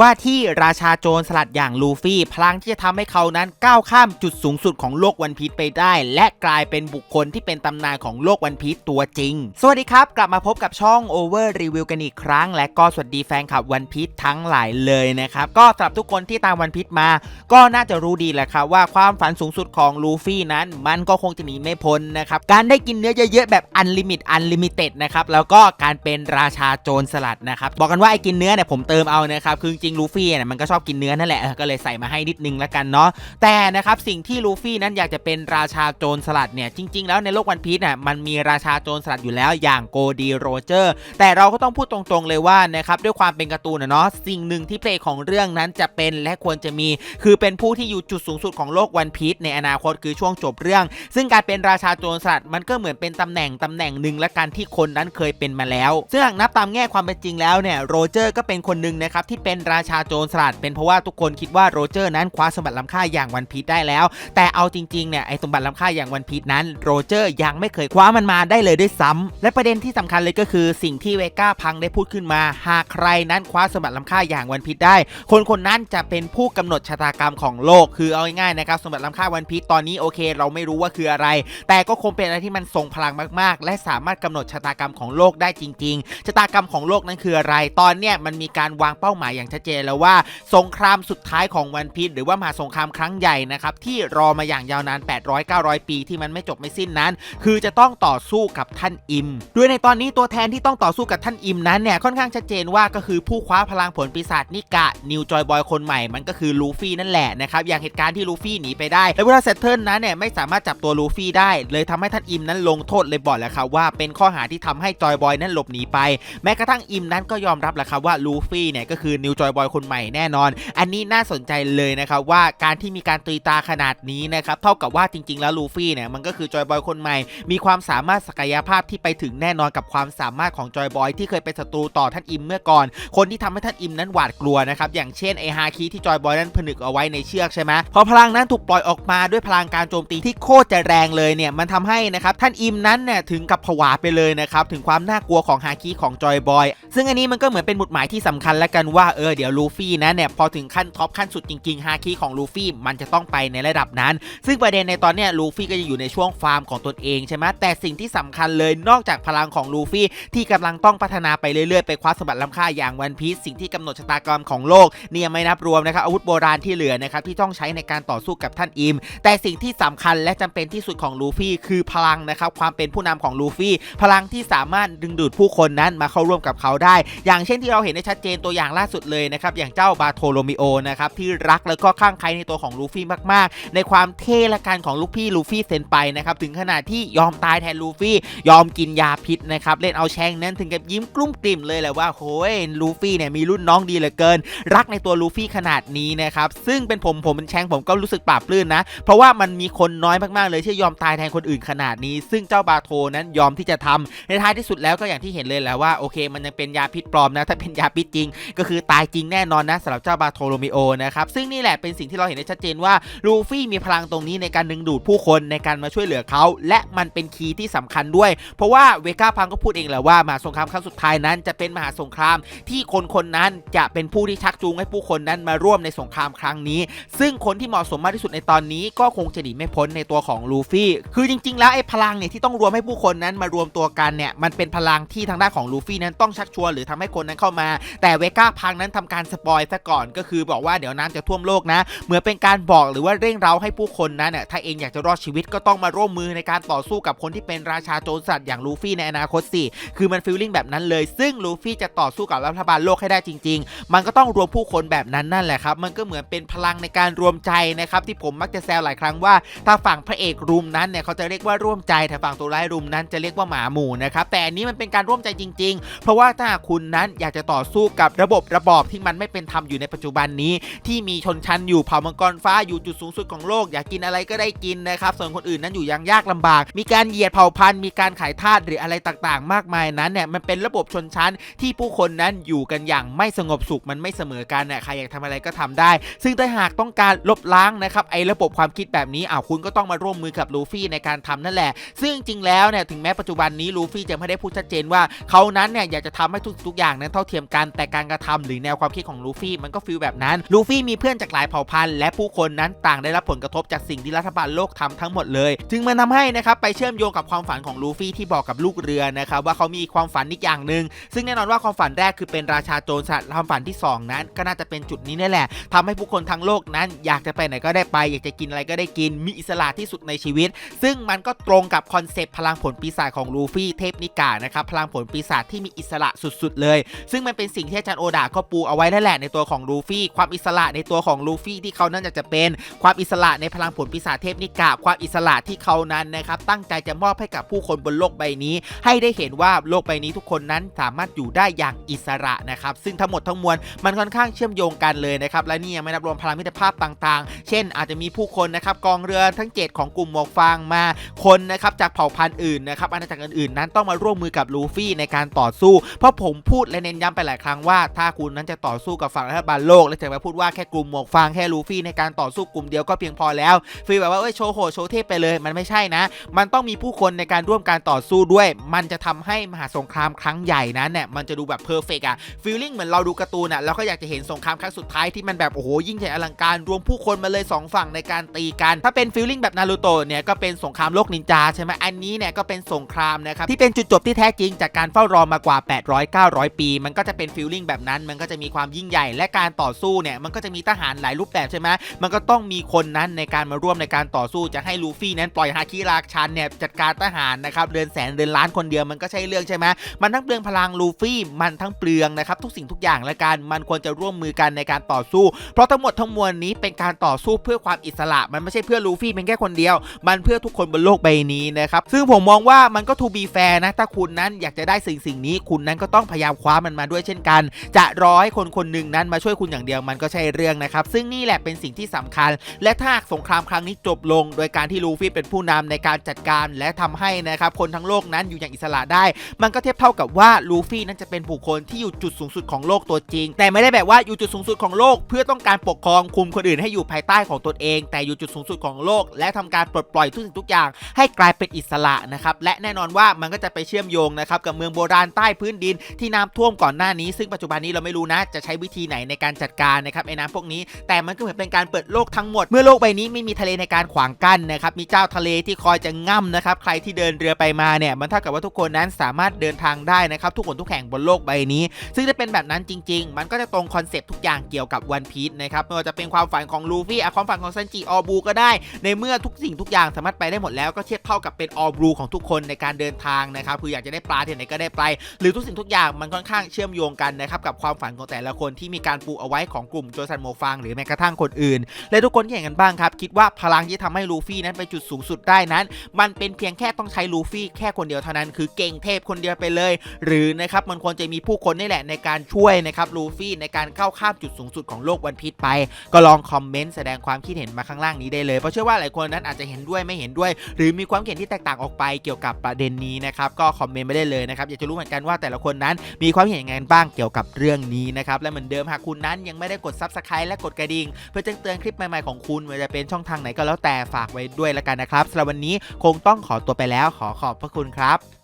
ว่าที่ราชาโจรสลัดอย่างลูฟี่พลังที่จะทำให้เขานั้นก้าวข้ามจุดสูงสุดของโลกวันพีชไปได้ และกลายเป็นบุคคลที่เป็นตำนานของโลกวันพีชตัวจริง สวัสดีครับ กลับมาพบกับช่อง Over Review กันอีกครั้ง และก็สวัสดีแฟนคลับวันพีชทั้งหลายเลยนะครับ ก็สำหรับทุกคนที่ตามวันพีชมา ก็น่าจะรู้ดีแหละครับว่าความฝันสูงสุดของลูฟี่นั้น มันก็คงจะหนีไม่พ้นนะครับการได้กินเนื้อเยอะๆแบบอันลิมิตอันลิมิเต็ดนะครับแล้วก็การเป็นราชาโจรสลัดนะครับบอกกันว่าไอ้กินเนื้อเนี่ยผมเติมเอานะครับคือริงๆลูฟี่เนี่ยมันก็ชอบกินเนื้อนั่นแหละก็เลยใส่มาให้นิดนึงแล้วกันเนาะแต่นะครับสิ่งที่ลูฟี่นั้นอยากจะเป็นราชาโจรสลัดเนี่ยจริง ๆ แล้วในโลกวันพีชเนี่ยมันมีราชาโจรสลัดอยู่แล้วอย่างโกดีโรเจอร์ แต่เราก็ต้องพูดตรงๆเลยว่านะครับด้วยความเป็นการ์ตูนเนาะสิ่งหนึ่งที่เพลงของเรื่องนั้นจะเป็นและควรจะมี คือเป็นผู้ที่อยู่จุดสูงสุดของโลกวันพีชในอนาคตคือช่วงจบเรื่อง ซึ่งการเป็นราชาโจรสลัดมันก็เหมือนเป็นตำแหน่งตำแหน่งหนึ่งและการที่คนนั้นเคยเป็นมาแล้ว ซึ่งนับตามแง่ความเป็นจริงแล้วเนี่ยโรเจอร์ก็เป็นคนหนึ่งนะครับที่เป็นราชาโจรสลัดเป็นเพราะว่าทุกคนคิดว่าโรเจอร์นั้นคว้าสมบัติล้ำค่าอย่างวันพีชได้แล้ว แต่เอาจริงๆเนี่ยไอสมบัติล้ำค่าอย่างวันพีชนั้นโรเจอร์ยังไม่เคยคว้ามันมาได้เลยด้วยซ้ำและประเด็นที่สำคัญเลยก็คือสิ่งที่เวก้าพังได้พูดขึ้นมา หากใครนั้นคว้าสมบัติล้ำค่าอย่างวันพีชได้ คนคนนั้นจะเป็นผู้กำหนดชะตากรรมของโลก คือเอาง่ายๆนะครับสมบัติล้ำค่าวันพีชตอนนี้โอเค เราไม่รู้ว่าคืออะไร แต่ก็คงเป็นอะไรที่มันทรงพลังมากๆ และสามารถกำหนดชะตากรรมของโลกได้จริง ๆชะตากรรมของโลกนั้นคืออะไร ตอนเนี้ยมันมีการวางเป้าหมายอย่างชัดเจนแล้วว่าสงครามสุดท้ายของวันพีชหรือว่ามหาสงครามครั้งใหญ่นะครับที่รอมาอย่างยาวนาน 800-900 ปีที่มันไม่จบไม่สิ้นนั้น คือจะต้องต่อสู้กับท่านอิม ด้วยในตอนนี้ตัวแทนที่ต้องต่อสู้กับท่านอิมนั้นเนี่ยค่อนข้างชัดเจนว่าก็คือผู้คว้าพลังผลปีศาจนิกะนิวจอยบอยคนใหม่มันก็คือลูฟี่นั่นแหละนะครับอย่างเหตุการณ์ที่ลูฟี่หนีไปได้แล้วเวลาเซตเทิลนั้นเนี่ยไม่สามารถจับตัวลูฟี่ได้ เลยทำให้ท่านอิมนั้นลงโทษเลยบอกแล้วครับว่าเป็นข้อหาที่ทำให้จอยบอยนั้นหลบหนีไป แม้กระทั่งอิมนั้นก็ยอมรับแหละครับว่าลูฟี่เนี่ยก็คือนิวจอยอยบอยคนใหม่แน่นอน อันนี้น่าสนใจเลยนะครับว่าการที่มีการตีตาขนาดนี้นะครับเท่ากับว่าจริง ๆ แล้วลูฟี่เนี่ยมันก็คือจอยบอยคนใหม่ มีความสามารถศักยภาพที่ไปถึงแน่นอนกับความสามารถของจอยบอยที่เคยเป็นศัตรูต่อท่านอิมเมื่อก่อน คนที่ทำให้ท่านอิมนั้นหวาดกลัวนะครับอย่างเช่นไอฮาคิที่จอยบอยนั้นผนึกเอาไว้ในเชือกใช่ไหมพอพลังนั้นถูกปล่อยออกมาด้วยพลังการโจมตีที่โคตรจะแรงเลยเนี่ยมันทำให้นะครับท่านอิมนั้นเนี่ยถึงกับผวาไปเลยนะครับถึงความน่ากลัวของฮาคิของจอยบอยซึ่งอันนี้มันก็เหมือนเป็นหมุดหมายที่สำคัญแล้วกันว่าเออเดี๋ยวลูฟี่นะเนี่ยพอถึงขั้นท็อปขั้นสุดจริงๆฮาคิของลูฟี่มันจะต้องไปในระดับนั้น ซึ่งประเด็นในตอนเนี้ยลูฟี่ก็จะอยู่ในช่วงฟาร์มของตนเองใช่ไหมแต่สิ่งที่สำคัญเลยนอกจากพลังของลูฟี่ที่กำลังต้องพัฒนาไปเรื่อยๆ ไปคว้าสมบัติล้ำค่าอย่างวันพีซสิ่งที่กำหนดชะตากรรมของโลกเนี่ยไม่นับรวมนะครับอาวุธโบราณที่เหลือนะครับที่ต้องใช้ในการต่อสู้กับท่านอิม แต่สิ่งที่สำคัญและจำเป็นที่สุดของลูฟี่คือพลังนะครับความเป็นผู้นำของลูฟี่พลังที่สามารถดึงดูดผู้คนนั้นมาเข้าร่วมกับเขาได้ อย่างเช่นที่เราเห็นได้ชัดเจนตัวอย่างล่าสุดเลยนะครับอย่างเจ้าบาโทโลมิโอนะครับที่รักแล้วก็ข้างใครในตัวของลูฟี่มากๆ ในความเท่ละการของลูกพี่ลูฟี่เซนไปนะครับถึงขนาดที่ยอมตายแทนลูฟี่ยอมกินยาพิษนะครับเล่นเอาแชงนั้นถึงกับยิ้มกลุ้มกลิ่มเลยแหละว่าโอ้ยลูฟี่เนี่ยมีรุ่นน้องดีเหลือเกิน รักในตัวลูฟี่ขนาดนี้นะครับซึ่งเป็นผมผมเป็นแชงผมก็รู้สึกปลาบปลื้มนะ เพราะว่ามันมีคนน้อยมากๆเลยที่ยอมตายแทนคนอื่นขนาดนี้ ซึ่งเจ้าบาโทนั้นยอมที่จะทำในท้ายที่สุดแล้วก็อย่างที่เห็นเลยแหละว่าโอเค มันยังเป็นยาพิษปลอมนะถ้าเป็นยาพิษจริง ก็คือตายจริงแน่นอนนะสำหรับเจ้าบาโทโรมิโอนะครับซึ่งนี่แหละเป็นสิ่งที่เราเห็นได้ชัดเจนว่าลูฟี่มีพลังตรงนี้ในการดึงดูดผู้คนในการมาช่วยเหลือเขา และมันเป็นคีย์ที่สำคัญด้วย เพราะว่าเวก้าพังก็พูดเองแหละว่ามหาสงครามครั้งสุดท้ายนั้น จะเป็นมหาสงครามที่คนคนนั้นจะเป็นผู้ที่ชักจูงให้ผู้คนนั้นมาร่วมในสงครามครั้งนี้ ซึ่งคนที่เหมาะสมมากที่สุดในตอนนี้ก็คงจะหนีไม่พ้นในตัวของลูฟี่ คือจริง ๆ แล้วไอ้พลังเนี่ยที่ต้องรวมให้ผู้คนนั้นมารวมตัวกันเนี่ยมันเป็นพลังที่ทางด้านของลูฟี่นั้นต้องชักชวนหรือทำให้คนนั้นเข้ามา แต่เวก้าพังนั้นทำการสปอยซะก่อนก็คือบอกว่าเดี๋ยวน้ำจะท่วมโลกนะ เหมือนเป็นการบอกหรือว่าเร่งเร้าให้ผู้คนนั้นน่ะถ้าเองอยากจะรอดชีวิตก็ต้องมาร่วมมือในการต่อสู้กับคนที่เป็นราชาโจรสัตว์อย่างลูฟี่ในอนาคตสิคือมันฟีลลิ่งแบบนั้นเลย ซึ่งลูฟี่จะต่อสู้กับรัฐบาลโลกให้ได้จริง ๆ มันก็ต้องรวมผู้คนแบบนั้นนั่นแหละครับ มันก็เหมือนเป็นพลังในการรวมใจนะครับที่ผมมักจะแซวหลายครั้งว่า ถ้าฝั่งพระเอกรุมนั้นเนี่ยเขาจะเรียกว่าร่วมใจแต่ฝั่งตัวร้ายรุมนั้นจะเรียกว่าหมาหมู่นะครับแต่อันนี้มันเป็นการร่วมใจจริง ๆ เพราะว่าถ้าคุณนั้นอยากจะต่อสู้กับระบบระบอบที่มันไม่เป็นธรรมอยู่ในปัจจุบันนี้ ที่มีชนชั้นอยู่เผ่ามังกรฟ้าอยู่จุดสูงสุดของโลกอยากกินอะไรก็ได้กินนะครับส่วนคนอื่นนั้นอยู่ยังยากลำบาก มีการเหยียดเผ่าพันธุ์มีการขายทาสหรืออะไรต่างๆ มากมายนั้นเนี่ยมันเป็นระบบชนชั้นที่ผู้คนนั้นอยู่กันอย่างไม่สงบสุขมันไม่เสมอกันน่ะใครอยากทำอะไรก็ทำได้ ซึ่งถ้าหากต้องการลบล้างนะครับไอ้ระบบความคิดแบบนี้อ้าวคุณก็ต้องมาร่วมมือกับลูฟี่ในการทำนั่นแหละ ซึ่งจริงๆแล้วเนี่ยถึงแม้ปัจจุบันนี้ลูฟี่จะไม่ได้พูดชัดเจนว่าเขานั้นเนี่ยอยากจะทำให้ทุกๆอย่างนั้นเท่าเทียมกันแต่การกระทำหรือแนวความคิดของลูฟี่มันก็ฟีลแบบนั้นลูฟี่มีเพื่อนจากหลายเผ่าพันธุ์และผู้คนนั้นต่างได้รับผลกระทบจากสิ่งที่รัฐบาลโลกทำทั้งหมดเลย จึงมันทำให้นะครับไปเชื่อมโยงกับความฝันของลูฟี่ที่บอกกับลูกเรือนะครับว่าเขามีความฝันอีกอย่างหนึ่งซึ่งแน่นอนว่าความฝันแรกคือเป็นราชาโจรสลัดความฝันที่สองนั้น ก็น่าจะเป็นจุดนี้นี่แหละทำให้ผู้คนทั้งโลกนั้น อยากจะไปไหนก็ได้ไป อยากจะกินอะไรก็ได้กินมีอิสระที่สุดในชีวิต ซึ่งมันก็ตรงกับคอนเซปต์พลังผลปีศาจของลูฟี่เทพนิกานะครับพลังผลปีศาจที่มีอิสระสุด ๆ เลย ซึ่งมันเป็นสิ่งที่อาจารย์โอดาก็ปูเอาไว้นั่นแหละในตัวของลูฟี่ ความอิสระในตัวของลูฟี่ที่เขานั่นอยากจะเป็นความอิสระในพลังผลปีศาจเทพนิกาความอิสระที่เขานั้นนะครับตั้งใจจะมอบให้กับผู้คนบนโลกใบนี้ ให้ได้เห็นว่าโลกใบนี้ทุกคนนั้นสามารถอยู่ได้อย่างอิสระนะครับซึ่งทั้งหมดทั้งมวลมันค่อนข้างเชื่อมโยงกันเลยนะครับและนี่ยังไม่นับรวมพลังมิตรภาพต่างๆ เช่น อาจจะมีผู้คนนะครับกองเรือทั้ง 7 ของกลุ่มหมวกฟางมา คนนะครับจากเผ่าพันธุ์อื่นนะครับอาณาจักรอื่นๆนั้นต้องมาร่วมมือกับลูฟี่ในการต่อสู้ เพราะผมพูดและเน้นย้ำไปหลายครั้งว่า ถ้าคุณนั้นจะต่อสู้กับฝั่งรัฐบาลโลก และจะมาพูดว่าแค่กลุ่มหมวกฟางแค่ลูฟี่ในการต่อสู้กลุ่มเดียวก็เพียงพอแล้วฟีลแบบว่าเอ้ยโชว์โหดโชว์เทพไปเลย มันไม่ใช่นะ มันต้องมีผู้คนในการร่วมการต่อสู้ด้วย มันจะทำให้มหาสงครามครั้งใหญ่นั้นเนี่ยมันจะดูแบบเพอร์เฟกอะฟีลลิ่งเหมือนเราดูการ์ตูนอะเราก็อยากจะเห็นสงครามครั้งสุดท้ายที่มันแบบโอ้โหยิ่งใหญ่อลังการรวมผู้คนมาเลยสองฝั่งในการตีกัน ถ้าเป็นฟีลลิ่งแบบนารูโตะเนี่ยก็เป็นสงครามโลกนินจาใช่ไหมอันนี้เนี่ยก็เป็นสงครามนะครับที่เป็นจุดจบที่แท้จริงจากการเฝ้ารอมากว่า 800 900 ปี มันก็จะเป็นฟีลลิ่งแบบนั้นมันก็จะมีความยิ่งใหญ่ และการต่อสู้เนี่ยมันก็จะมีทหารหลายรูปแบบใช่ไหมมันก็ต้องมีคนนั้นในการมาร่วมในการต่อสู้จะให้ลูฟี่นั้นปล่อยฮาคิราชันเนี่ยจัดการทหารนะครับเดือนแสนเดือนล้านคนเดียวมันก็ใช่เรื่องใช่ไหมมันทั้งเปลืองพลังลูฟี่มันทั้งเปลืองนะครับทุกสิ่งทุกอย่างและการมันควรจะร่วมมือกันในการต่อสู้ เพราะทั้งหมดทั้งมวลนี้เป็นการต่อสู้เพื่อความอิสระ มันไม่ใช่เพื่อลูฟี่เป็นแค่คนเดียว มันเพื่อทุกคนบนโลกใบนี้นะครับซึ่งผมมองว่ามันก็ทูบีแฟร์นะถ้าคุณนั้นอยากจะได้สิ่งสิ่งนี้ คุณนั้นก็ต้องพยายามคว้ามันมาด้วยเช่นกัน จะรอให้คนคนหนึ่งนั้นมาช่วยคุณอย่างเดียวมันก็ใช่เรื่องนะครับ ซึ่งนี่แหละเป็นสิ่งที่สำคัญ และถ้าสงครามครั้งนี้จบลง โดยการที่ลูฟี่เป็นผู้นำในการจัดการและทำให้นะครับคนทั้งโลกนั้นอยู่อย่างอิสระได้ มันก็เทียบเท่ากับว่าลูฟี่นั้นจะเป็นบุคคลที่อยู่จุดสูงสุดของโลกตัวจริง แต่ไม่ได้แบบว่าอยู่จุดสูงสุดของโลก เพื่อต้องการปกครองคุมคนอื่นให้อยู่ภายใต้ของตนเอง แต่อยู่จุดสูงสุดของโลก และทำการปลดปล่อยทุกสิ่งทุกอย่าง ให้กลายเป็นอิสระนะครับและแน่นอนว่ามันก็จะไปเชื่อมโยงนะครับกับเมืองโบราณใต้พื้นดินที่น้ำท่วมก่อนหน้านี้ ซึ่งปัจจุบันนี้เราไม่รู้นะจะใช้วิธีไหนในการจัดการนะครับไอ้น้ำพวกนี้ แต่มันก็เหมือนเป็นการเปิดโลกทั้งหมด เมื่อโลกใบนี้ไม่มีทะเลในการขวางกั้นนะครับมีเจ้าทะเลที่คอยจะง่ำนะครับใครที่เดินเรือไปมาเนี่ยมันเท่ากับว่าทุกคนนั้นสามารถเดินทางได้นะครับทุกคนทุกแห่งบนโลกใบนี้ ซึ่งถ้าเป็นแบบนั้นจริง ๆ มันก็จะตรงคอนเซปต์ทุกอย่างเกี่ยวกับวันพีชนะครับไม่ว่าจะเป็นความฝันของลูฟี่อะความฝันของซันจิออบูก็ได้ ในเมื่อทุกสิ่งทุกอย่างสามารถไปได้หมดแล้วก็เทียบเท่ากับเป็นออบูของทุกคนในการเดินทางนะครับคืออยากจะได้ปลาที่ไหนก็ได้ไป หรือทุกสิ่งทุกอย่างมันค่อนข้างเชื่อมโยงกันนะครับกับความฝันของแต่แต่ละคนที่มีการปูเอาไว้ของกลุ่มโจซันโมฟังหรือแม้กระทั่งคนอื่น และทุกคนที่เห็นกันบ้างครับ คิดว่าพลังที่ทำให้ลูฟี่นั้นไปจุดสูงสุดได้นั้น มันเป็นเพียงแค่ต้องใช้ลูฟี่แค่คนเดียวเท่านั้น คือเก่งเทพคนเดียวไปเลย หรือนะครับมันควรจะมีผู้คนนี่แหละในการช่วยนะครับลูฟี่ในการเข้าข้ามจุดสูงสุดของโลกวันพีชไป ก็ลองคอมเมนต์แสดงความคิดเห็นมาข้างล่างนี้ได้เลยเพราะเชื่อว่าหลายคนนั้นอาจจะเห็นด้วยไม่เห็นด้วย หรือมีความเห็นที่แตกต่างออกไปเกี่ยวกับประเด็นนี้นะครับก็คอมเมนต์มาได้เลยนะครับอยากจะรู้เหมือนกันว่าแต่ละคนนั้นมีความเห็นยังไงบ้างเกี่ยวกับเรื่องนี้นะครับ และเหมือนเดิมหากคุณนั้นยังไม่ได้กด Subscribe และกดกระดิ่ง เพื่อแจ้งเตือนคลิปใหม่ๆของคุณไม่ว่าจะเป็นช่องทางไหนก็แล้วแต่ฝากไว้ด้วยละกันนะครับสำหรับวันนี้คงต้องขอตัวไปแล้วขอขอบพระคุณครับ